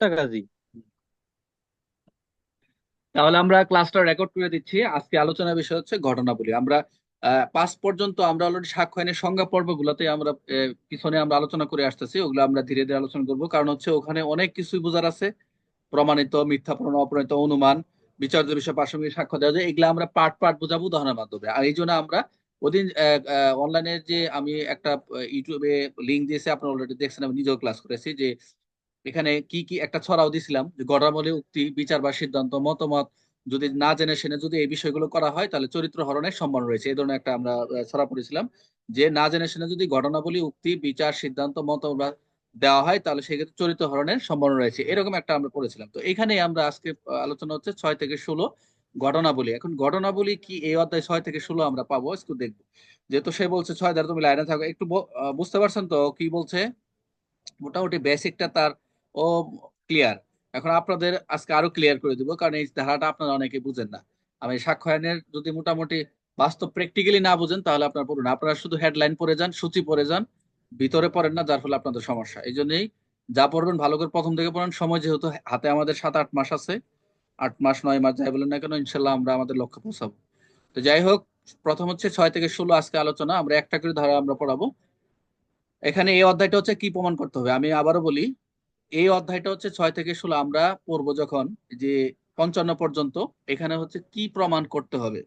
একটা কাজই। তাহলে আমরা ক্লাসটা রেকর্ড করে দিচ্ছি। আজকে আলোচনার বিষয় হচ্ছে ঘটনাবলী আমরা পাঁচ পর্যন্ত আমরা অলরেডি সাক্ষ্য আইনের সংজ্ঞা পর্বগুলোতে আমরা পিছনে আমরা আলোচনা করে আসতেছি। ওগুলো আমরা ধীরে ধীরে আলোচনা করব। কারণ হচ্ছে ওখানে অনেক কিছুই বোঝার আছে। প্রমাণিত, মিথ্যা, প্রমাণ অপ্রমাণিত অনুমান, বিচার্য বিষয় প্রাসঙ্গিক সাক্ষ্য দেওয়া যায় এগুলো আমরা পার্ট পার্ট বোঝাবো উদাহরণের মাধ্যমে। আর এই জন্য আমরা ওদিন অনলাইনে যে আমি একটা ইউটিউবে লিঙ্ক দিয়েছি, আপনারা অলরেডি দেখছেন, আমি নিজেও ক্লাস করেছি যে এখানে কি কি একটা ছড়াও দিছিলাম যে গড়ামলে উক্তি, বিচার বা সিদ্ধান্ত, মতামত যদি না জেনে শুনে যদি এই বিষয়গুলো করা হয় তাহলে চরিত্র হরণের সম্ভাবনা রয়েছে। এই ধরনের একটা আমরা ছড়া পড়েছিলাম। যে না জেনে শুনে যদি ঘটনাবলী উক্তি, বিচার, সিদ্ধান্ত, মতামত দেওয়া হয় তাহলে সেক্ষেত্রে চরিত্র হরণের সম্ভাবনা রয়েছে। এরকম একটা আমরা পড়েছিলাম। তো এখানে আমরা আজকে আলোচনা হচ্ছে ছয় থেকে ষোলো ঘটনাবলী এখন ঘটনাবলী কি, এই অধ্যায় ছয় থেকে ষোলো আমরা পাবো একটু দেখব। যেহেতু সে বলছে, ছয় দ্বারা তুমি লাইনে থাকো, একটু বুঝতে পারছেন তো কি বলছে? মোটামুটি বেসিকটা তার ও ক্লিয়ার এখন আপনাদের আজকে আরও ক্লিয়ার করে দিব, কারণ এই ধারাটা আপনারা অনেকে বুঝেন না। আমি সাক্ষ্য আইনের যদি মোটামুটি বাস্তব প্র্যাকটিক্যালি না বুঝেন, তাহলে আপনারা পড়ুন আপনারা শুধু হেডলাইন পড়ে যান, সূচি পড়ে যান, ভিতরে পড়েন না, যার ফলে আপনাদের সমস্যা। এই জন্যই যা পড়বেন, ভালো করে প্রথম থেকে পড়েন। সময় যেহেতু হাতে আমাদের সাত আট মাস আছে, আট মাস, নয় মাস, যাই বলেন না কেন, ইনশাল্লাহ আমরা আমাদের লক্ষ্যে পৌঁছাবো। তো যাই হোক, প্রথম হচ্ছে ছয় থেকে ষোলো আজকে আলোচনা, আমরা একটা করে ধারা আমরা পড়াবো। এখানে এই অধ্যায়টা হচ্ছে কি প্রমাণ করতে হবে? আমি আবারও বলি এই অধ্যায়টা হচ্ছে ছয় থেকে ষোলো, আমরা পড়ব যখন যে পঞ্চান্ন পর্যন্ত, এখানে হচ্ছে কি প্রমাণ করতে হবে?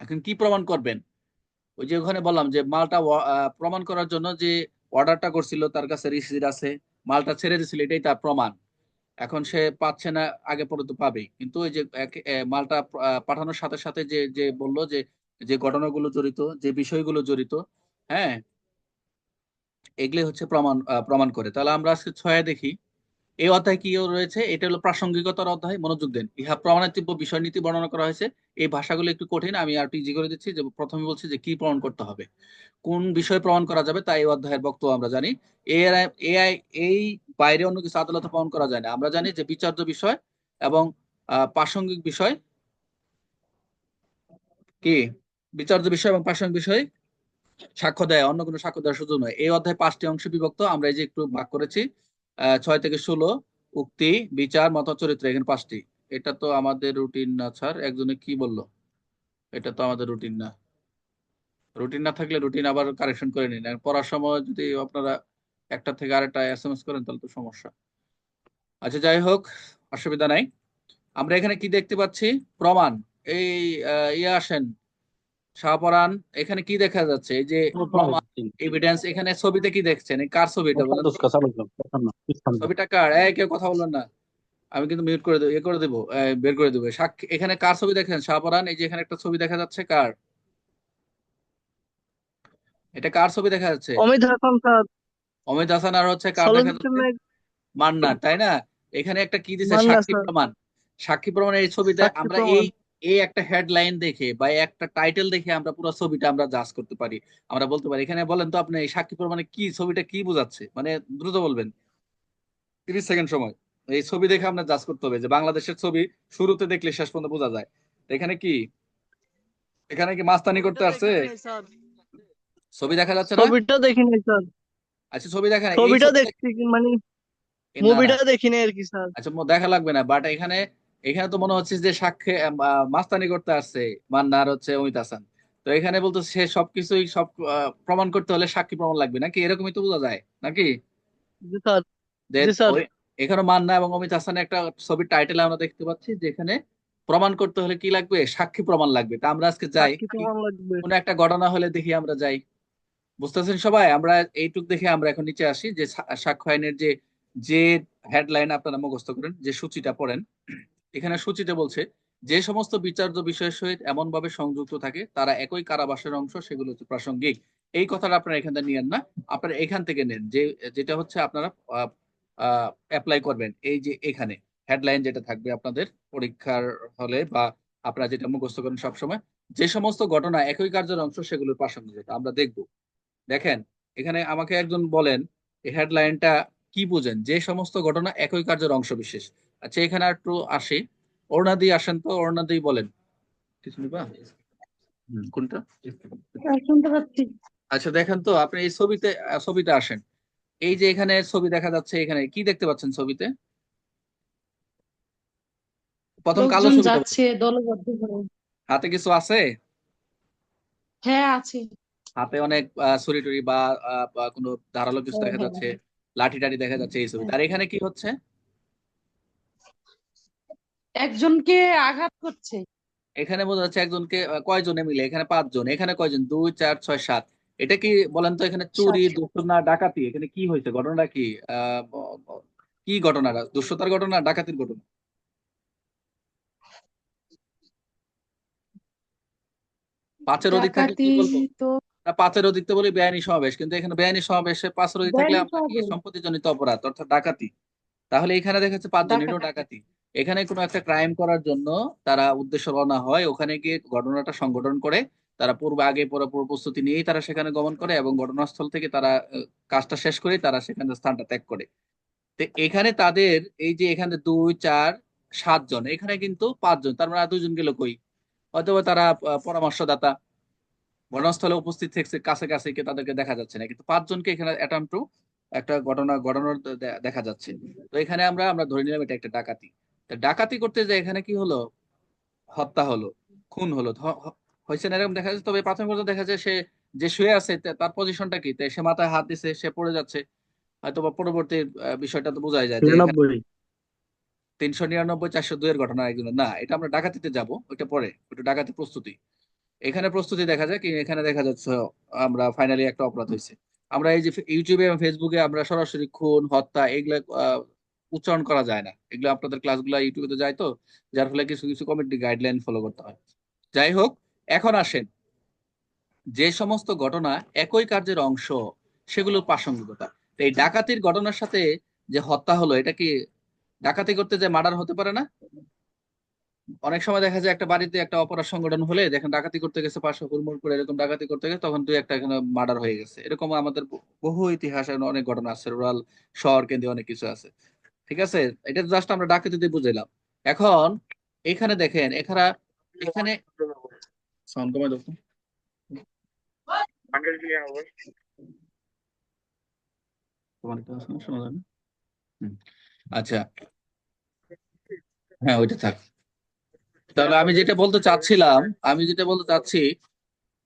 এখন কি প্রমাণ করবেন? ওই যে ওখানে বললাম যে মালটা প্রমাণ করার জন্য যে অর্ডারটা করছিল, তার কাছে রিসিট আছে, মালটা ছেড়ে দিছিল, এটাই তার প্রমাণ। এখন সে পাচ্ছে না, আগে পরে তো পাবেই কিন্তু ওই যে মালটা পাঠানোর সাথে সাথে যে যে বলল যে যে ঘটনাগুলো জড়িত, যে বিষয়গুলো জড়িত হ্যাঁ এগুলি হচ্ছে প্রমাণ প্রমাণ করে। তাহলে আমরা আজকে ছয়ে দেখি, এই অধ্যায় কি রয়েছে? এটা হলো প্রাসঙ্গিকতার অধ্যায়, মনোযোগ দেন। ইহা প্রমাণাতীব্য বিষয় নীতি বর্ণনা করা হয়েছে। এই ভাষাগুলো একটু কঠিন, আমি আর ইজি করে দিচ্ছি যে প্রথমে বলছি যে কি প্রমাণ করতে হবে, কোন বিষয় প্রমাণ করা যাবে তাই এই অধ্যায়ের বক্তব্য আমরা জানি। এআই এই বাইরে অন্য কিছু আদালতে প্রমাণ করা যায় না। আমরা জানি যে বিচার্য বিষয় এবং প্রাসঙ্গিক বিষয় কি? বিচার্য বিষয় এবং প্রাসঙ্গিক বিষয় সাক্ষ্য দেয়, অন্য কোনো সাক্ষ্য দেওয়ার সুযোগ নয়। এই অধ্যায় পাঁচটি অংশে বিভক্ত। আমরা এই যে একটু ভাগ করেছি ছয় থেকে ষোলো, উক্তি, বিচার মত চরিত্র এখানে পাঁচটি। এটা তো আমাদের রুটিন না, স্যার। একজনে কি বলল? এটা তো আমাদের রুটিন না। রুটিন না থাকলে রুটিন আবার কারেকশন করে নিন। পড়ার সময় যদি আপনারা একটা থেকে আরেকটা এস এম এস করেন, তাহলে তো সমস্যা। আচ্ছা যাই হোক, অসুবিধা নাই। আমরা এখানে কি দেখতে পাচ্ছি? প্রমাণ। এই ইয়ে আসেন। শাহপরান এখানে কি দেখা যাচ্ছে? এই যে এভিডেন্স এখানে ছবিতে কি দেখছেন? কার ছবি এটা বলেন ছবিটা কার? এই কেউ কথা বললেন না। আমি কিন্তু মিউট করে দেবো ইয়ে করে দেবো বের করে দেবো। সাক্ষী এখানে কার ছবি দেখেন শাহপরান এই যে এখানে একটা ছবি দেখা যাচ্ছে কার? এটা কার ছবি দেখা যাচ্ছে? অমিত হাসান স্যার। অমিত হাসান আর হচ্ছে কার দেখা যাচ্ছে? মান্নার তাই না? এখানে একটা কি দিছে? সাক্ষী। প্রমাণ। সাক্ষী প্রমাণ এই ছবিতে আমরা এই এই একটা হেডলাইন দেখে বা একটা টাইটেল দেখে আমরা পুরো ছবিটা আমরা জাজ করতে পারি। আমরা বলতে পারি এখানে বলেন তো আপনি এই সাক্ষী প্রমাণে কি ছবিটা কি বোঝাচ্ছে? মানে দ্রুত বলবেন। তিরিশ সেকেন্ড সময়। এই ছবি দেখে আমরা জাজ করতে হবে যে বাংলাদেশের ছবি শুরুতে দেখলে শেষ পর্যন্ত বোঝা যায়। এখানে কি? এখানে কি মাস্তানি করতে আসছে? ছবি দেখা যাচ্ছে না? ছবিটা দেখিনি স্যার। আচ্ছা ছবি দেখা ছবিটা দেখছি মানে। মুভিটা দেখিনি আর কি স্যার। আচ্ছা দেখা লাগবে না বাট এখানে এখানে তো মনে হচ্ছে যে সাক্ষী মাস্তানি করতে আসছে মান্নার হচ্ছে অমিত হাসান। তো এখানে বলতো সে সবকিছুই সব প্রমাণ করতে হলে সাক্ষী প্রমাণ লাগবে। নাকি এরকমই তো বোঝা যায়? নাকি? এখানে মান্না এবং অমিত হাসানের একটা ছবির টাইটেল আমরা দেখতে পাচ্ছি যেখানে প্রমাণ করতে হলে কি লাগবে? সাক্ষী প্রমাণ লাগবে। তা আমরা আজকে যাই। কোন একটা ঘটনা হলে দেখি আমরা যাই। বুঝতেছেন সবাই? আমরা এইটুক দেখে আমরা এখন নিচে আসি যে সাক্ষ্য আইনের যে যে হেডলাইন আপনারা মুখস্থ করেন যে সূচিটা পড়েন। এখানে সূচিতে বলছে, যে সমস্ত বিচার্য বিষয়ের সহিত এমন ভাবে সংযুক্ত থাকে, তারা একই কারাবাসের অংশ, সেগুলো হচ্ছে প্রাসঙ্গিক। এই কথাটা আপনারা এখান থেকে নিয়েন না, আপনারা এখান থেকে নেন, যে, যেটা হচ্ছে আপনারা অ্যাপ্লাই করবেন, এই যে এখানে হেডলাইন যেটা থাকবে আপনাদের পরীক্ষার হলে বা আপনারা যেটা মুখস্থ করেন সবসময়, যে সমস্ত ঘটনা একই কার্যের অংশ, সেগুলোর প্রাসঙ্গিকতা আমরা দেখব। দেখেন, এখানে আমাকে একজন বলেন হেডলাইনটা কি বুঝেন? যে সমস্ত ঘটনা একই কার্যের অংশ বিশেষ। আচ্ছা এখানে আর একটু আসি। অরুণাদি আসেন তো অরুণাদি বলেন। কিছু নিবা? কোনটা? পাচ্ছি। আচ্ছা দেখেন তো আপনি এই ছবিতে ছবিতে আসেন। এই যে এখানে ছবি দেখা যাচ্ছে এখানে কি দেখতে পাচ্ছেন ছবিতে? প্রথম কালো যাচ্ছে দলবদ্ধ হাতে কিছু আছে? হ্যাঁ আছে। হাতে অনেক ছুরি টুরি বা কোনো ধারালো কিছু হ্যাঁ, দেখা হ্যাঁ, যাচ্ছে লাঠি টাঠি দেখা যাচ্ছে এই ছবি আর এখানে কি হচ্ছে? একজনকে আঘাত করছে। এখানে বোঝা যাচ্ছে একজনকে কয়জনে মিলে? এখানে পাঁচজন এখানে কয়জন? দুই চার ছয় সাত। এটা কি বলেন তো এখানে চুরি। না ডাকাতি? এখানে কি হয়েছে? ঘটনাটা কি? কি ঘটনাটা দুষ্টতার ঘটনা ডাকাতির ঘটনা? পাঁচের অধিক থাকলে কি বলব? না, পাঁচের অধিক তো বলি বেআইনি সমাবেশ কিন্তু এখানে বেআইনি সমাবেশে পাঁচের অধিক থাকলে। সম্পত্তিজনিত অপরাধ অর্থাৎ ডাকাতি? তাহলে এখানে দেখা যাচ্ছে পাঁচজন এটাও ডাকাতি। এখানে কোনো একটা ক্রাইম করার জন্য তারা উদ্দেশ্য রওনা হয়। ওখানে গিয়ে ঘটনাটা সংগঠন করে, তারা পূর্বে, আগে পরে পূর্ব প্রস্তুতি নিয়েই তারা সেখানে গমন করে এবং ঘটনাস্থল থেকে তারা কাজটা শেষ করে তারা সেখানে স্থানটা ত্যাগ করে। তো এখানে তাদের এই যে এখানে দুই, চার সাতজন এখানে কিন্তু পাঁচজন তার মানে দুইজন গেল কই? অথবা তারা পরামর্শদাতা, ঘটনাস্থলে উপস্থিত থেকে কাছে কাছে কে তাদেরকে দেখা যাচ্ছে না। কিন্তু পাঁচজনকে এখানে অ্যাটাম্প টু একটা ঘটনা, ঘটনার দেখা যাচ্ছে। তো এখানে আমরা আমরা ধরে নিলাম এটা একটা ডাকাতি। ডাকাতি করতে যে এখানে কি হলো? হত্যা হলো খুন হলো। হয়েছে না এরকম দেখা যাচ্ছে? তবে প্রাথমিক পর্যায়ে দেখা যায় সে যে শুয়ে আছে তার পজিশনটা কি? সে মাথায় হাত দিছে সে পড়ে যাচ্ছে। হয়তো বা পরবর্তী বিষয়টা তো বোঝাই যায় তিনশো নিরানব্বই চারশো দুইয়ের ঘটনা একজন না এটা আমরা ডাকাতিতে যাব ওইটা পরে ওইটা ডাকাতি প্রস্তুতি। এখানে প্রস্তুতি দেখা যায় কি? এখানে দেখা যাচ্ছে আমরা ফাইনালি একটা অপরাধ হয়েছে। আমরা এই যে ইউটিউবে এবং ফেসবুকে আমরা সরাসরি খুন হত্যা এগুলো আহ, উচ্চারণ করা যায় না। এগুলো আপনাদের ক্লাসগুলো ইউটিউবে তো যায় তো, যার ফলে কিছু কিছু কমিটি গাইডলাইন ফলো করতে হয়। যাই হোক, এখন আসেন। যে সমস্ত ঘটনা একই কার্যের অংশ, সেগুলোর প্রাসঙ্গিকতা। এই ডাকাতির ঘটনার সাথে যে হত্যা হলো, এটা কি ডাকাতি করতে যে মার্ডার হতে পারে না? অনেক সময় দেখা যায় একটা বাড়িতে একটা অপরাধ সংগঠন হলে দেখেন ডাকাতি করতে গেছে, পাশে হুড়মুড় করে এরকম ডাকাতি করতে গেছে, তখন দুই একটা এখানে মার্ডার হয়ে গেছে। এরকম আমাদের বহু ইতিহাসে অনেক ঘটনা আছে রুরাল শহর কেন্দ্রে অনেক কিছু আছে। ঠিক আছে এটা জাস্ট আমরা ডাকাতি দিয়ে বুঝাইলাম এখন এখানে দেখেন এখানে এখানে সাউন্ড কমাই দাও তো। তোমার একটা আছে না, শোনা যায় না? হুম। আচ্ছা হ্যাঁ ওইটা থাক তাহলে আমি যেটা বলতে চাচ্ছিলাম আমি যেটা বলতে চাচ্ছি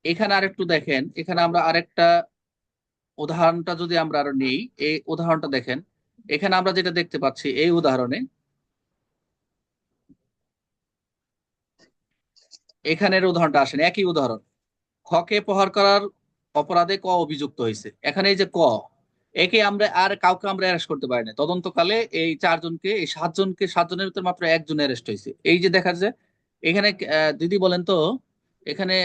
এখানে আরেকটু দেখেন এখানে আমরা আরেকটা উদাহরণটা যদি আমরা আরও নেই এই উদাহরণটা দেখেন এখানে আমরা যেটা দেখতে পাচ্ছি, এই উদাহরণে এখানের উদাহরণটা আসেন, একই উদাহরণ। খকে প্রহার করার অপরাধে ক অভিযুক্ত হয়েছে। এখানে এই যে ক, একে আমরা আর কাউকে আমরা অ্যারেস্ট করতে পারি না। তদন্তকালে এই চারজনকে, এই সাতজনকে, সাতজনের ভিতর মাত্র একজন অ্যারেস্ট হয়েছে। এই যে দেখা যায়, এখানে দিদি বলেন তো, এখানে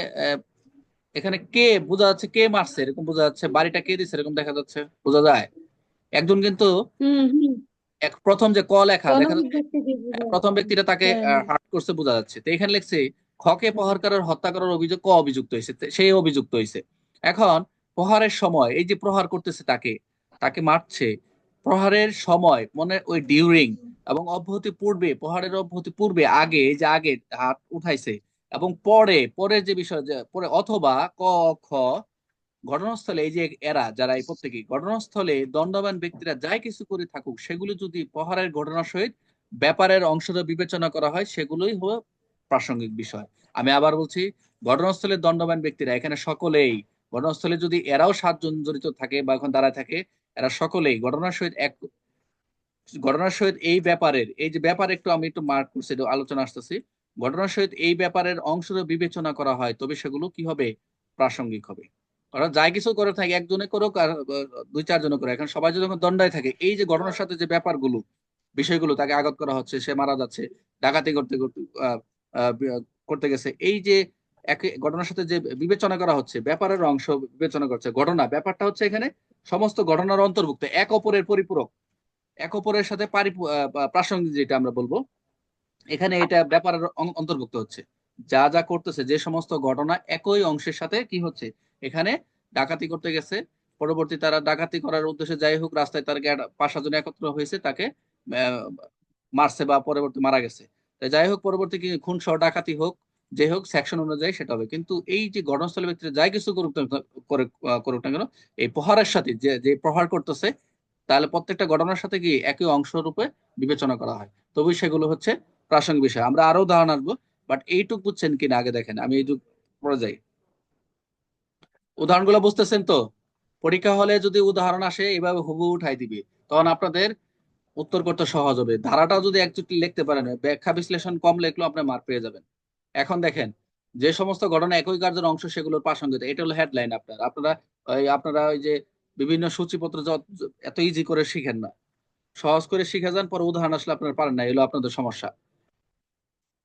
এখানে কে, বোঝা যাচ্ছে কে মারছে, এরকম বোঝা যাচ্ছে, বাড়িটা কে দিচ্ছে এরকম দেখা যাচ্ছে, বোঝা যায়। একজন কিন্তু এক প্রথম যে ক লেখা প্রথম ব্যক্তিটা তাকে হ্যাঁ। হার্ট করছে বোঝা যাচ্ছে। তো এখানে লিখছে খকে প্রহারকারের হত্যা করার অভিযোগ ক অভিযুক্ত হয়েছে। সেই অভিযুক্ত হয়েছে। এখন প্রহারের সময় এই যে প্রহার করতেছে তাকে তাকে মারছে প্রহারের সময় মনে ওই ডিউরিং এবং অব্যাহতি পূর্বে প্রহারের অব্যাহতি পূর্বে আগে যে আগে হাত উঠাইছে এবং পরে পরে যে বিষয় পরে অথবা ক খ ঘটনাস্থলে এই যে এরা, যারা এই প্রত্যেকে ঘটনাস্থলে দণ্ডবান ব্যক্তিরা যাই কিছু করে থাকুক, সেগুলো যদি প্রহারের ঘটনার সহিত ব্যাপারের অংশটা বিবেচনা করা হয়, সেগুলোই হলো প্রাসঙ্গিক বিষয়। আমি আবার বলছি, ঘটনাস্থলে দণ্ডবান ব্যক্তিরা, এখানে সকলেই, ঘটনাস্থলে যদি এরাও সাতজন জড়িত থাকে বা এখন দাঁড়ায় থাকে, এরা সকলেই ঘটনার সহিত এক, ঘটনার সহিত এই ব্যাপারের, এই যে ব্যাপার একটু আমি একটু মার্ক করছি আলোচনা আসতেছি, ঘটনার সহিত এই ব্যাপারের অংশটা বিবেচনা করা হয়, তবে সেগুলো কি হবে? প্রাসঙ্গিক হবে। অর্থাৎ যাই কিছু করে থাকে, একজনে করুক আর দুই চারজনে করে এখন সবাই যদি দণ্ডায় থাকে, এই যে ঘটনার সাথে যে ব্যাপারগুলো, বিষয়গুলো তাকে আঘাত করা হচ্ছে, সে মারা যাচ্ছে, ডাকাতি করতে করতে করতে গেছে, এই যে এক, ঘটনার সাথে যে বিবেচনা করা হচ্ছে, ব্যাপারের অংশ বিবেচনা করছে, ঘটনা, ব্যাপারটা হচ্ছে এখানে সমস্ত ঘটনার অন্তর্ভুক্ত, এক অপরের পরিপূরক, এক অপরের সাথে প্রাসঙ্গিক যেটা আমরা বলব, এখানে এটা ব্যাপারের অন্তর্ভুক্ত হচ্ছে। যা যা করতেছে, যে সমস্ত ঘটনা একই অংশের সাথে কি হচ্ছে এখানে ডাকাতি করতে গেছে। পরবর্তী তারা ডাকাতি করার উদ্দেশ্যে যাই হোক, রাস্তায় তার পাঁচ সাতজন একত্র হয়েছে, তাকে মারছে বা পরবর্তী মারা গেছে। তো যাই হোক, পরবর্তী খুন সহ ডাকাতি হোক, যে হোক সেকশন অনুযায়ী সেটা হবে। কিন্তু এই যে ঘটনাস্থলে ব্যক্তিরা যাই কিছু করুক করুক না কেন, এই প্রহারের সাথে যে যে প্রহার করতেছে, তাহলে প্রত্যেকটা ঘটনার সাথে কি একই অংশ রূপে বিবেচনা করা হয়। তবে সেগুলো হচ্ছে প্রাসঙ্গিক বিষয়। আমরা আরও উদাহরণ আসব বাট এইটুক বুঝছেন কিনা, আগে দেখেন। আমি এইটুক পরে যাই। উদাহরণগুলো বুঝতেছেন তো? পরীক্ষা হলে যদি উদাহরণ আসে এইভাবে হুবু উঠাই দিবি। তখন আপনাদের উত্তর করতে সহজ হবে। ধারাটাও যদি একচুটি লিখতে পারেন, ব্যাখ্যা বিশ্লেষণ কম লিখলেও আপনি মার্ক পেয়ে যাবেন। এখন দেখেন, যে সমস্ত ঘটনা একই কার্যের অংশ সেগুলোর প্রাসঙ্গিক, এটা হলো হেডলাইন আপনার। আপনারা ওই আপনারা ওই যে বিভিন্ন সূচিপত্র যত- এত ইজি করে শিখেন না। সহজ করে শিখে যান, পরে উদাহরণ আসলে আপনারা পারেন না এগুলো আপনাদের সমস্যা।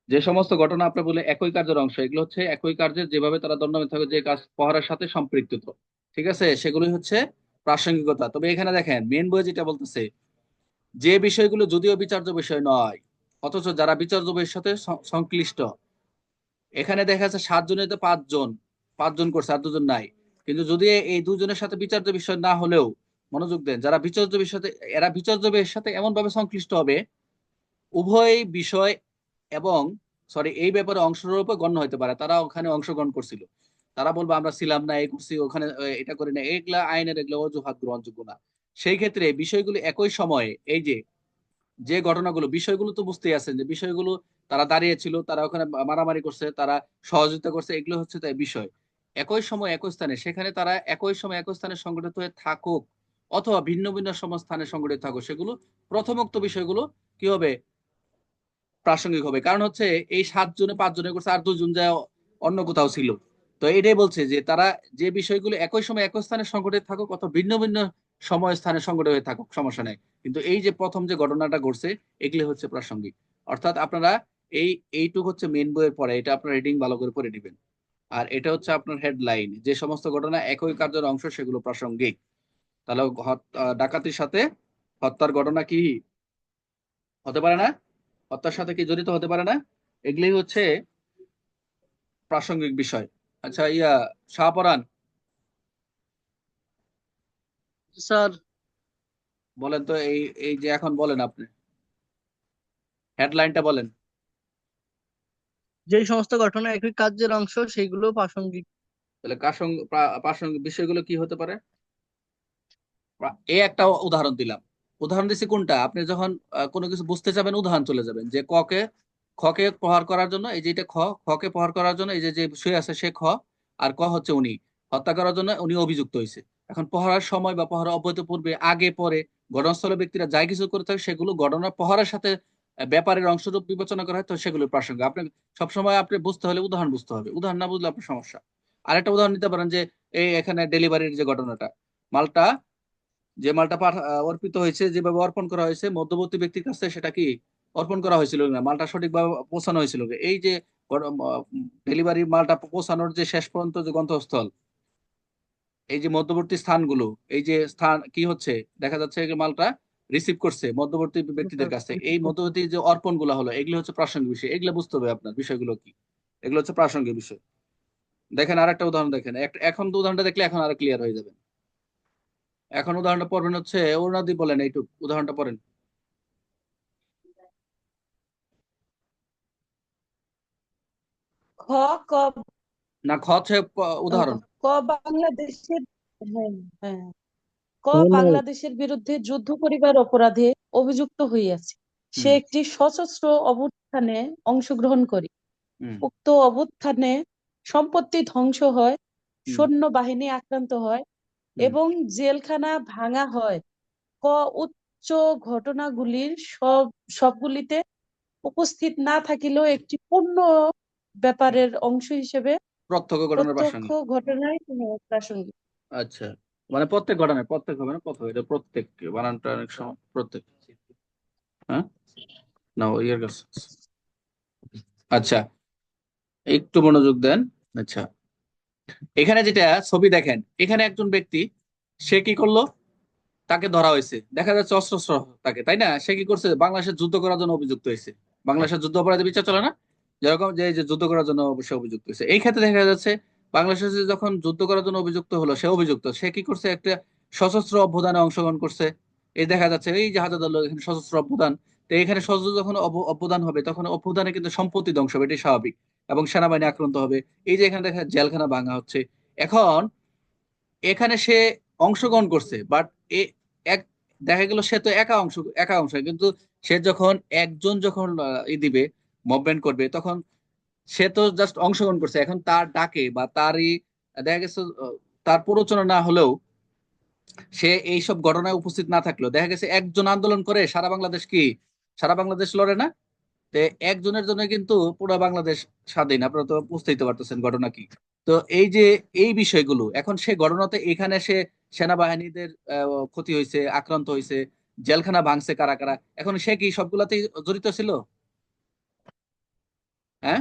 যে সমস্ত ঘটনা আপনি বলে একই কার্যের অংশ, এগুলো হচ্ছে একই কার্যের যেভাবে তারা দণ্ডায়মান থাকে, যে কাজ পহারের সাথে সম্পৃক্ত। ঠিক আছে? সেগুলোই হচ্ছে প্রাসঙ্গিকতা। তবে এখানে দেখেন মেন বই যেটা বলতেছে, যে বিষয়গুলো যদিও বিচার্য বিষয় নয়, অথচ যারা বিচার্য বিষয়ের সাথে সংশ্লিষ্ট, এখানে দেখা যাচ্ছে সাতজনের তো পাঁচজন পাঁচজন করছে, আর দুজন নাই। কিন্তু যদি এই দুজনের সাথে বিচার্য বিষয় না হলেও, মনোযোগ দেন, যারা বিচার্য বিষয়তে এরা বিচার্য বিষয়ের সাথে এমন ভাবে সংশ্লিষ্ট হবে, উভয় বিষয় এবং সরি এই ব্যাপারে অংশরূপে গণ্য হতে পারে। তারা ওখানে অংশগ্রহণ করছিল। তারা বলবে, আমরা ছিলাম না, এই করছি ওখানে এটা করি না। এগুলা আইনের এগুলো অজুহাত গ্রহণযোগ্য না। সেই ক্ষেত্রে বিষয়গুলো একই সময়ে, এই যে যে ঘটনাগুলো, বিষয়গুলো তো বুঝতেই আছেন যে, বিষয়গুলো তারা দাঁড়িয়ে ছিল তারা ওখানে মারামারি করছে, তারা সহযোগিতা করছে, এগুলো হচ্ছে তাই বিষয়। একই সময়, একই স্থানে, সেখানে তারা একই সময়, একই স্থানে সংগঠিত হয়ে থাকুক, অথবা ভিন্ন ভিন্ন সমস্থানে সংগঠিত থাকুক, সেগুলো প্রথমোক্ত বিষয়গুলো কি হবে? প্রাসঙ্গিক হবে। কারণ হচ্ছে এই সাত জনে পাঁচ জনে করছে আর দুজন যা অন্য কোথাও ছিল। তো এটাই বলছে যে তারা যে বিষয়গুলো একই সময় একই স্থানে সংগঠিত থাকুক অথবা ভিন্ন ভিন্ন সময় স্থানে সংগঠিত হয়ে থাকুক, সমস্যা নেই। কিন্তু এই যে প্রথম যে ঘটনাটা ঘটছে, এগুলি হচ্ছে প্রাসঙ্গিক। অর্থাৎ আপনারা এই, এইটুক হচ্ছে মেন বইয়ের পরে, এটা আপনার রিডিং ভালো করে পড়ে নেবেন। আর এটা হচ্ছে আপনার হেডলাইন যে সমস্ত ঘটনা একই কার্যের অংশ, সেগুলো প্রাসঙ্গিক। তাহলে ডাকাতির সাথে হত্যার ঘটনা কি হতে পারে না? হত্যার সাথে কি জড়িত হতে পারে না? এগুলি হচ্ছে প্রাসঙ্গিক বিষয়। আচ্ছা ইয়া শাহপরান স্যার। বলেন তো এই এই যে এখন বলেন আপনি। হেডলাইনটা বলেন। যে সমস্ত ঘটনা একই কার্যের অংশ সেইগুলো প্রাসঙ্গিক। তাহলে প্রাসঙ্গিক বিষয়গুলো কি হতে পারে? প্রা- এই একটা উদাহরণ দিলাম। উদাহরণ দিচ্ছি কোনটা? আপনি যখন কোনো কিছু বুঝতে যাবেন, উদাহরণ চলে যাবেন। যে ককে, খকে প্রহার করার জন্য, এই যে এটা খ, খকে প্রহার করার জন্য, এই যে যে শুয়ে আছে সে খ, আর ক হচ্ছে উনি। হত্যা করার জন্য উনি অভিযুক্ত হয়েছে এখন প্রহারের সময় বা প্রহার অব্যাহত পূর্বে, আগে, পরে ঘটনাস্থলে ব্যক্তিরা যাই কিছু করে থাকে, সেগুলো ঘটনা প্রহারের সাথে ব্যাপারের অংশরূপ বিবেচনা করা হয়, তো সেগুলো প্রাসঙ্গিক আপনি সবসময় আপনি বুঝতে হলে উদাহরণ বুঝতে হবে। উদাহরণ না বুঝলে আপনার সমস্যা। আরেকটা উদাহরণ নিতে পারেন যে, এই এখানে ডেলিভারির যে ঘটনাটা, মালটা যে মালটা অর্পিত হয়েছে, যেভাবে অর্পণ করা হয়েছে, মধ্যবর্তী ব্যক্তির কাছে সেটা কি অর্পণ করা হয়েছিল না মালটা সঠিকভাবে পৌঁছানো হয়েছিল এই যে ডেলিভারি মালটা পৌঁছানোর যে শেষ পর্যন্ত যে গন্তব্যস্থল, এই যে মধ্যবর্তী স্থানগুলো, এই যে স্থান, কি হচ্ছে? দেখা যাচ্ছে মালটা রিসিভ করছে মধ্যবর্তী ব্যক্তিদের কাছে এই মধ্যবর্তী যে অর্পণগুলো হলো, এগুলো হচ্ছে প্রাসঙ্গিক বিষয়। এগুলো বুঝতে হবে আপনার বিষয়গুলো কি? এগুলো হচ্ছে প্রাসঙ্গিক বিষয়। দেখেন আর একটা উদাহরণ দেখেন। এখন তো উদাহরণটা দেখলে এখন আরও ক্লিয়ার হয়ে যাবেন। এখন উদাহরণটা পড়বেন হচ্ছে অরুণাদি বলেন এইটুক উদাহরণটা পড়েন। খ ক না খ হচ্ছে উদাহরণ। ক বাংলাদেশের হ্যাঁ হ্যাঁ। ক। বাংলাদেশের বিরুদ্ধে যুদ্ধ করিবার অপরাধে অভিযুক্ত হইয়াছে। সে একটি সশস্ত্র অভ্যুত্থানে অংশগ্রহণ করে। উক্ত অভ্যুত্থানে সম্পত্তি ধ্বংস হয় সৈন্য বাহিনী আক্রান্ত হয়। এবং জেলখানা ভাঙা হয়। ক উচ্চ ঘটনাগুলির সব সবগুলিতে উপস্থিত না থাকিলেও একটি পূর্ণ ব্যাপারের অংশ হিসেবে প্রত্যক্ষ ঘটনার প্রত্যক্ষ প্রাসঙ্গিক। ঘটনায় প্রাসঙ্গিক। আচ্ছা মানে প্রত্যেক ঘটনায় প্রত্যেক হবে না প্রত্যেক এটা প্রত্যেক বানানটা অনেক সময় প্রত্যেক। হ্যাঁ? না ইয়ের কাছে আচ্ছা একটু মনোযোগ দেন। আচ্ছা। এখানে যেটা ছবি দেখেন, এখানে একজন ব্যক্তি, সে কি করল? তাকে ধরা হয়েছে। দেখা যাচ্ছে অস্ত্র তাকে, তাই না? সে কি করছে? বাংলাদেশের যুদ্ধ করার জন্য অভিযুক্ত হয়েছে। বাংলাদেশের যুদ্ধ অপরাধী বিচার চলে না? যেরকম যে যুদ্ধ করার জন্য অবশ্যই অভিযুক্ত হয়েছে। এই ক্ষেত্রে দেখা যাচ্ছে, বাংলাদেশে যখন যুদ্ধ করার জন্য অভিযুক্ত হলো, সে অভিযুক্ত। সে কি করছে? একটা সশস্ত্র অভ্যুত্থানে অংশগ্রহণ করছে। এই দেখা যাচ্ছে, এই যে হাজার দল এখানে সশস্ত্র অভ্যুত্থান, তো এখানে সশস্ত্র যখন অভ- অভ্যুত্থান হবে, তখন অভ্যুত্থানে কিন্তু সম্পত্তি ধ্বংস হবে, এটাই স্বাভাবিক। এবং সেনাবাহিনী আক্রান্ত হবে। এই যে এখানে দেখা জেলখানা ভাঙা হচ্ছে। এখন এখানে সে অংশগ্রহণ করছে বাট এক, দেখা গেল সে তো একা অংশ একা অংশ, কিন্তু সে যখন একজন যখন ই দিবে মুভমেন্ট করবে, তখন সে তো জাস্ট অংশগ্রহণ করছে। এখন তার ডাকে বা তারই, দেখা গেছে তার প্ররোচনা না হলেও সে এইসব ঘটনায় উপস্থিত না থাকলেও দেখা গেছে একজন আন্দোলন করে, সারা বাংলাদেশ কি? সারা বাংলাদেশ লড়ে না? একজনের জন্য কিন্তু পুরো বাংলাদেশ স্বাধীন। আপনারা তো বুঝতেই তো পারতেছেন ঘটনা কি। তো এই যে, এই বিষয়গুলো, এখন সে ঘটনাতে এখানে সে সেনাবাহিনীদের ক্ষতি হয়েছে আক্রান্ত হয়েছে জেলখানা ভাঙছে কারা কারা, এখন সে কি সবগুলাতেই জড়িত ছিল? হ্যাঁ?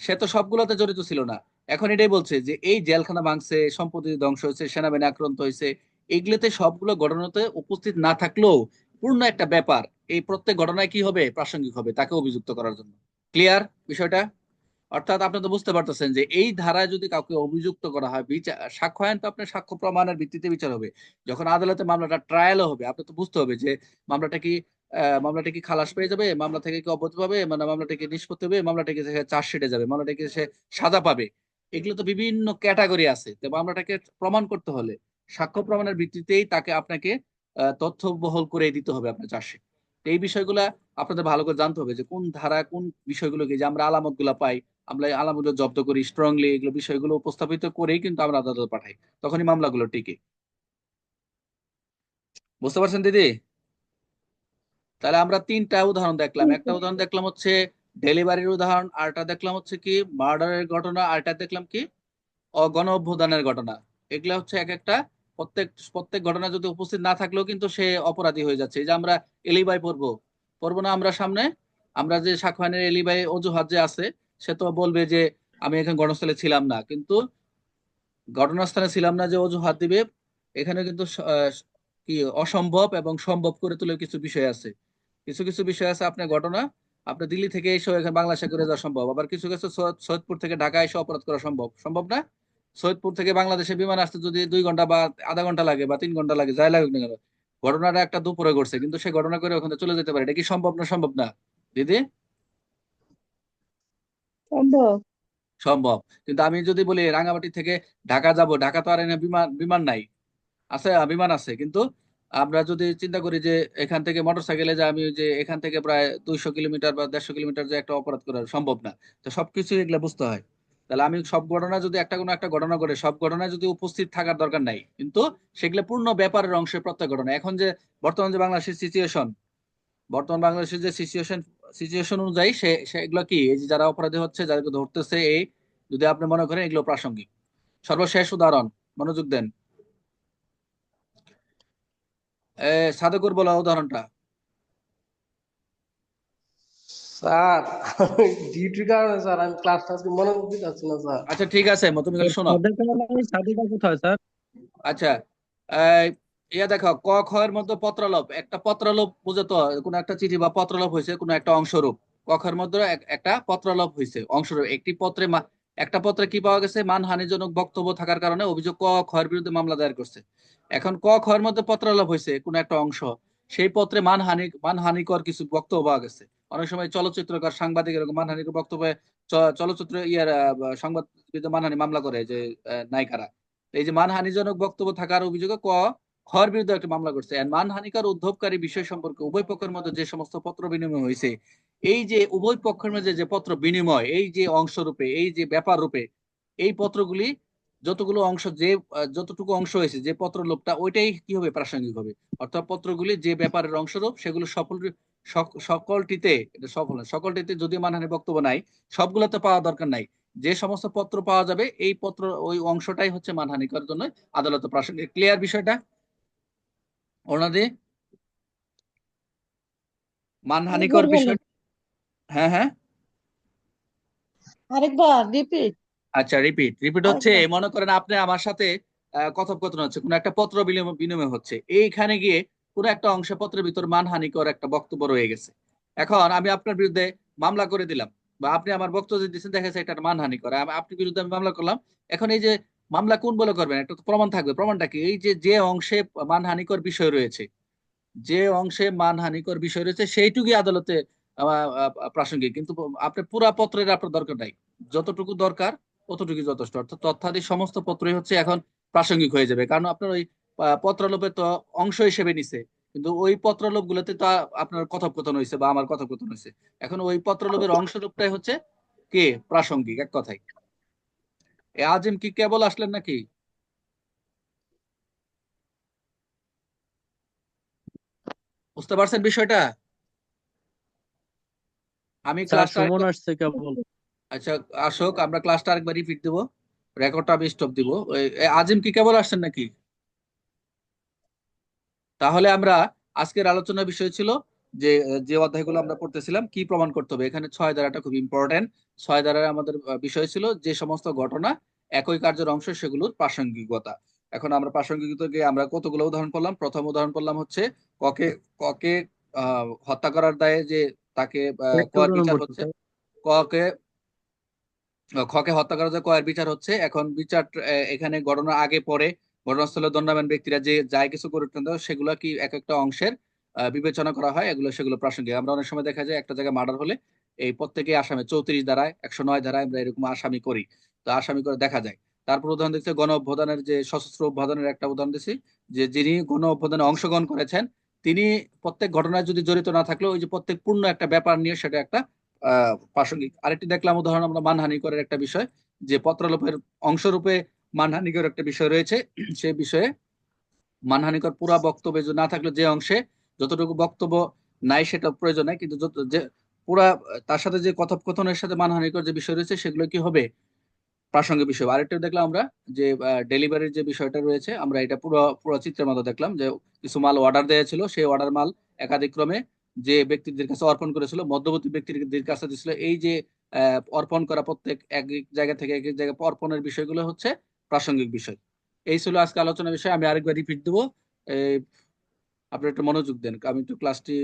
সে তো সবগুলাতে জড়িত ছিল না। এখন এটাই বলছে যে, এই জেলখানা ভাঙছে, সম্পত্তি ধ্বংস হয়েছে, সেনাবাহিনী আক্রান্ত হয়েছে এগুলোতে সবগুলো ঘটনাতে উপস্থিত না থাকলেও পূর্ণ একটা ব্যাপার এই প্রত্যেক ঘটনায় কি হবে? প্রাসঙ্গিক হবে তাকে অভিযুক্ত করার জন্য। ক্লিয়ার বিষয়টা? অর্থাৎ আপনি তো বুঝতে পারতেছেন যে এই ধারায় যদি কাউকে অভিযুক্ত করা হয় বিচার সাক্ষ্যায়ন তো আপনার সাক্ষ্য প্রমাণের ভিত্তিতে বিচার হবে। যখন আদালতে মামলাটা ট্রায়ালও হবে আপনার তো বুঝতে হবে যে মামলাটা কি মামলাটা কি খালাস পেয়ে যাবে মামলা থেকে কি অব্যাহতি পাবে মানে মামলাটা কি নিষ্পত্তি হবে মামলাটা কি চার্জশিটে যাবে মামলাটা কি সে সাজা পাবে। এগুলো তো বিভিন্ন ক্যাটাগরি আছে। তো মামলাটাকে প্রমাণ করতে হলে সাক্ষ্য প্রমাণের ভিত্তিতেই তাকে আপনাকে আহ, তথ্যবহল করে দিতে হবে আপনার চার্জশিট এই বিষয়গুলা আপনাদের ভালো করে জানতে হবে যে কোন ধারা কোন বিষয়গুলোকে যে আমরা আলামতগুলা পাই আমরা এই আলামতগুলো জব্দ করি স্ট্রংলি এগুলো বিষয়গুলো উপস্থাপিত করেই কিন্তু আমরা আদালতে পাঠাই। তখনই মামলাগুলো টিকে। বুঝতে পারছেন দিদি? তাহলে আমরা তিনটা উদাহরণ দেখলাম। একটা উদাহরণ দেখলাম হচ্ছে ডেলিভারির উদাহরণ আরটা দেখলাম হচ্ছে কি মার্ডারের ঘটনা আরটা দেখলাম কি অগণ অভ্যুত্থানের ঘটনা। এগুলা হচ্ছে এক একটা প্রত্যেক প্রত্যেক ঘটনা যদি উপস্থিত না থাকলেও কিন্তু সে অপরাধী হয়ে যাচ্ছে। যে আমরা এলিবাই পড়ব পড়ব না আমরা সামনে? আমরা যে সাক্ষানের এলিবাই অজুহাত যে আছে, সে তো বলবে যে আমি এখানে ঘটনাস্থলে ছিলাম না। কিন্তু ঘটনাস্থানে ছিলাম না যে অজুহাত দিবে, এখানে কিন্তু কি অসম্ভব এবং সম্ভব করে তোলার কিছু বিষয় আছে। কিছু কিছু বিষয় আছে আপনার ঘটনা আপনার দিল্লি থেকে এসে এখানে বাংলাদেশে করে যাওয়া সম্ভব। আবার কিছু কিছু সৈয়দ- সৈয়দপুর থেকে ঢাকা এসে অপরাধ করা সম্ভব। সম্ভব না? সৈয়দপুর থেকে বাংলাদেশে বিমান আসতে যদি দুই ঘণ্টা বা আধা ঘণ্টা লাগে বা তিন ঘণ্টা লাগে যাই লাগুক না কেন ঘটনাটা একটা দুপুরে ঘটছে কিন্তু সে ঘটনা করে ওখানে চলে যেতে পারে। এটা কি সম্ভব না সম্ভব না? দিদি? সম্ভব। সম্ভব। কিন্তু আমি যদি বলি রাঙামাটি থেকে ঢাকা যাব ঢাকা তো আর এনে বিমান বিমান নাই। আছে বিমান আছে কিন্তু আমরা যদি চিন্তা করি যে এখান থেকে মোটরসাইকেলে যে আমি যে এখান থেকে প্রায় দুইশো কিলোমিটার বা দেড়শো কিলোমিটার যে একটা অপরাধ করা সম্ভব না তো সবকিছু এগুলা বুঝতে হয়। তাহলে আমি সব ঘটনা যদি একটা কোনো একটা ঘটনা ঘটে, সব ঘটনায় যদি উপস্থিত থাকার দরকার নাই, কিন্তু সেগুলো পূর্ণ ব্যাপারের অংশে প্রত্যেক ঘটনা। এখন যে বর্তমান যে বাংলাদেশের সিচুয়েশন বর্তমান বাংলাদেশের যে সিচুয়েশন সিচুয়েশন অনুযায়ী সে, সেগুলো কি? এই যে যারা অপরাধী হচ্ছে, যাদেরকে ধরতেছে এই, যদি আপনি মনে করেন এগুলো প্রাসঙ্গিক। সর্বশেষ উদাহরণ, মনোযোগ দেন। সাদেকুর বলা উদাহরণটা। স্যার ডিউটির কারণে স্যার আমি ক্লাসটা আজকে মনোযোগ দিতে পারছি না স্যার। আচ্ছা ঠিক আছে তুমি তাহলে শোনো। সাদিকা কোথায় স্যার? আচ্ছা ইয়া দেখো ক খ এর মধ্যে পত্রলোপ একটা পত্রলোপ বুঝে তো কোনো একটা চিঠি বা পত্রলোপ হয়েছে কোনো একটা অংশরূপ। ক খ এর মধ্যে এক- একটা পত্রলোপ হয়েছে অংশরূপ। একটি পত্রে মা- একটা পত্রে কি পাওয়া গেছে? মানহানিজনক বক্তব্য থাকার কারণে অভিযোগ ক খ এর বিরুদ্ধে মামলা দায়ের করছে। এখন ক খ এর মধ্যে পত্রলোপ হয়েছে কোনো একটা অংশ। সেই পত্রে মানহানি মানহানিকর কিছু বক্তব্য পাওয়া গেছে অনেক সময় চলচ্চিত্রকার সাংবাদিক এরকম মানহানিকর বক্তব্যে চলচ্চিত্র ইয়ার সংবাদ মানহানি মামলা করে, যে নায়িকারা। এই যে মানহানিজনক বক্তব্য থাকার অভিযোগে ক খর বিরুদ্ধে একটা মামলা করছে। মানহানিকর উদ্ভবকারী বিষয় সম্পর্কে উভয় পক্ষের মধ্যে যে সমস্ত পত্র বিনিময় হয়েছে, এই যে উভয় পক্ষের মধ্যে যে পত্র বিনিময়, এই যে অংশ রূপে এই যে ব্যাপার রূপে এই পত্রগুলি যতগুলো অংশ যে যতটুকু অংশ হয়েছে যে পত্র লোকটা ওইটাই কি হবে প্রাসঙ্গিক হবে অর্থাৎ পত্রগুলি যে ব্যাপারের অংশরূপ সেগুলো সফল সকলটিতে সফল সকলটিতে যদিও মানহানি বক্তব্য নাই সবগুলোতে পাওয়া দরকার নাই। যে সমস্ত পত্র পাওয়া যাবে এই পত্র ওই অংশটাই হচ্ছে মানহানিকর জন্য আদালতে প্রাসঙ্গিক। ক্লিয়ার বিষয়টা? ওনাদি মানহানিকর বিষয় হ্যাঁ হ্যাঁ। আরেকবার রিপিট। আচ্ছা রিপিট রিপিট হচ্ছে মনে করেন আপনি আমার সাথে কথোপকথন হচ্ছে কোনো একটা পত্র বিনিময় হচ্ছে। এইখানে গিয়ে কোন একটা অংশ পত্রের ভিতর মানহানিকর একটা বক্তব্য রয়ে গেছে। এখন আমি আপনার বিরুদ্ধে মামলা করে দিলাম বা আপনি আমার বক্তব্য দিচ্ছেন দেখা যাচ্ছে এটা মানহানিকর। আম- আপনার বিরুদ্ধে আমি মামলা করলাম। এখন এই যে মামলা কোন বলে করবেন? একটা প্রমাণ থাকবে। প্রমাণটা কি? এই যে যে অংশে মানহানিকর বিষয় রয়েছে যে অংশে মানহানিকর বিষয় রয়েছে সেইটুকুই আদালতে প্রাসঙ্গিক। কিন্তু আপনার পুরা পত্রের আপনার দরকার নাই। যতটুকু দরকার ততটুকু যথেষ্ট। অর্থাৎ তথ্যাদি সমস্ত পত্রই হচ্ছে এখন প্রাসঙ্গিক হয়ে যাবে। কারণ আপনার ওই আহ, পত্রালোপের তো অংশ হিসেবে নিছে। কিন্তু ওই পত্রলোপ গুলোতে তো আপনার কথোপকথন হয়েছে বা আমার কথোপকথন হয়েছে এখন ওই পত্রলোপের অংশরূপটাই হচ্ছে কে? প্রাসঙ্গিক এক কথায়। এ আজিম কি কেবল আসলেন নাকি? বুঝতে পারছেন বিষয়টা? আমি সুমন আসছে কেবল। আচ্ছা আসুক আমরা ক্লাসটা আরেকবার রিপিট দেবো। রেকর্ডটা আমি স্টপ দিব। আজিম কি কেবল আসছেন নাকি? তাহলে আমরা আজকের আলোচনার বিষয় ছিল যে যে অধ্যায়গুলো আমরা পড়তেছিলাম কি প্রমাণ করতে হবে? এখানে ছয় ধারাটা খুব ইম্পর্টেন্ট ছয় ধারার আমাদের বিষয় ছিল যে সমস্ত ঘটনা একই কার্যের অংশ সেগুলোর প্রাসঙ্গিকতা। এখন আমরা প্রাসঙ্গিকতাকে আমরা কতগুলো উদাহরণ করলাম প্রথম উদাহরণ করলাম হচ্ছে ককে ককে আহ, হত্যা করার দায়ে যে তাকে বিচার হচ্ছে। ককে খকে হত্যা করা যায় কয়ের বিচার হচ্ছে, এখন বিচার এখানে ঘটনা আগে পরে ঘটনাস্থলে দণ্ডায়মান ব্যক্তিরা যে যাই কিছু করতেন সেগুলো কি এক একটা অংশের বিবেচনা করা হয়, এগুলো, সেগুলো প্রাসঙ্গিক। আমরা অনেক সময় দেখা যায় একটা জায়গায় মার্ডার হলে এই প্রত্যেকে আসামি চৌত্রিশ ধারায়, একশো নয় ধারায় আমরা এরকম আসামি করি। তো আসামি করে দেখা যায়। তারপর উদাহরণ দিচ্ছে গণ অভ্যুত্থানের যে সশস্ত্র অভ্যুত্থানের একটা উদাহরণ দিচ্ছি যে যিনি গণ অভ্যদানে অংশগ্রহণ করেছেন, তিনি প্রত্যেক ঘটনায় যদি জড়িত না থাকলেও ওই যে প্রত্যেক পূর্ণ একটা ব্যাপার নিয়ে সেটা একটা প্রাসঙ্গিক। আরেকটি দেখলাম, উদাহরণ আমরা মানহানি করার একটা বিষয়, যে পত্রলোপের অংশরূপে মানহানিকর একটা বিষয় রয়েছে। সে বিষয়ে মানহানিকর পুরা বক্তব্য না থাকলে যে অংশে, যতটুকু বক্তব্য নাই সেটা প্রয়োজন নাই, কিন্তু যে পুরা, তার সাথে যে কথোপকথনের সাথে মানহানিকর যে বিষয় রয়েছে, সেগুলো কি হবে? প্রাসঙ্গিক বিষয়। আরেকটা দেখলাম আমরা, যে ডেলিভারির যে বিষয়টা রয়েছে, আমরা এটা পুরো পুরো চিত্রের মতো দেখলাম, যে কিছু মাল অর্ডার দেওয়া ছিল, সেই অর্ডার মাল একাধিক্রমে যে ব্যক্তিদের কাছে অর্পণ করেছিল, মধ্যবর্তী ব্যক্তিদের কাছে দিছিল এই যে অর্পণ করা প্রত্যেক এক এক জায়গা থেকে এক এক জায়গা অর্পণের বিষয়গুলো হচ্ছে প্রাসঙ্গিক বিষয়। এই ছিল আজকে আলোচনা বিষয়, আমি আরেকবার রিপিট দেবো। আপনি একটু মনোযোগ দেন, আমি একটু ক্লাসটি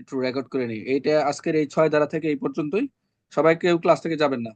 একটু রেকর্ড করে নিই। এইটা আজকের এই ছয় ধারা থেকে এই পর্যন্তই। সবাই কেউ ক্লাস থেকে যাবেন না।